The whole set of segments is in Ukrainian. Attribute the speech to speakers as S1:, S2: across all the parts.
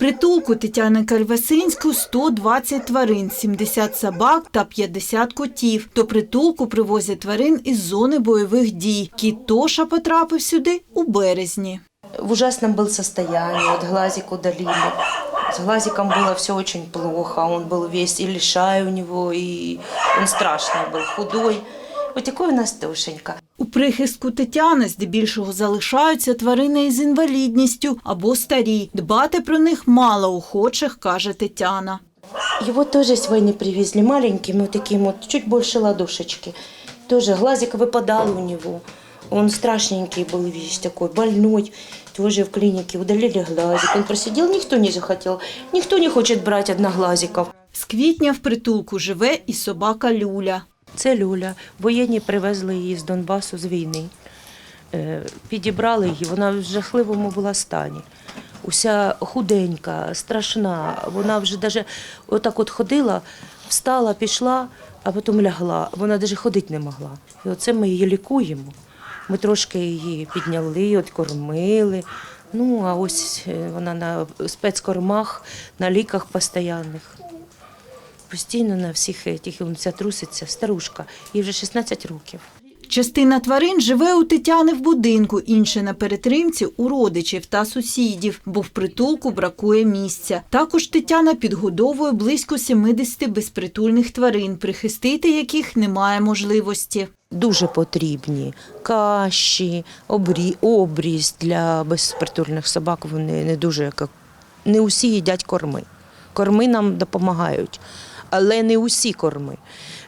S1: притулку Тетяни Кальвасинську 120 тварин, 70 собак та 50 котів. До притулку привозять тварин із зони бойових дій. Кіт Тоша потрапив сюди у березні.
S2: в ужасном был состоянии, вот глазик удалили. С глазиком было все очень плохо, он был весь и лишай у него, и он страшный был, худой. Вот такой у нас Тошенька.
S1: У прихистку Тетяни здебільшого залишаються тварини із інвалідністю або старі. Дбати про них мало охочих, каже Тетяна.
S2: Его тоже с войны привезли маленьким, вот таким вот, чуть больше ладошечки. Тоже глазик выпадал у него. Он страшненький был весь такой, больной. Тоже в клинике удалили глазик. Он просидел, никто не захотел. Никто не хочет брать одноглазиков.
S1: З квітня в притулку живе і собака Люля.
S2: Це Люля. Воєнні привезли її з Донбасу з війни. Е, Підібрали її, вона в жахливому була стані. Уся худенька, страшна. Вона вже даже отак от ходила, встала, пішла, а потім лягла. Вона навіть ходити не могла. І оце ми її лікуємо. Ми трошки її підняли, от кормили. Ну, а ось е, вона на спецкормах, на ліках постійних. Постійно на всіх тих вся труситься, старушка, їй вже 16 років.
S1: Частина тварин живе у Тетяни в будинку, інше на перетримці у родичів та сусідів, бо в притулку бракує місця. Також Тетяна підгодовує близько 70 безпритульних тварин, прихистити яких немає можливості.
S2: Дуже потрібні каші, обрі, обріз для безпритульних собак. Вони не дуже як не усі їдять корми. Корми нам допомагають, але не усі корми.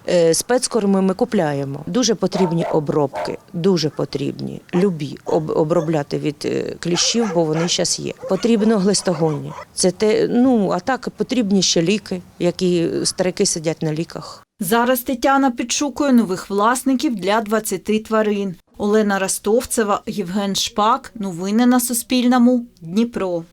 S2: Е, Спецкорми ми купляємо. Дуже потрібні обробки, дуже потрібні. Любі об, обробляти від е, кліщів, бо вони зараз є. Потрібно глистогонні. Це те, ну а так потрібні ще ліки, які старики сидять на ліках.
S1: Зараз Тетяна підшукує нових власників для 20 тварин. Олена Ростовцева, Євген Шпак. Новини на Суспільному. Дніпро.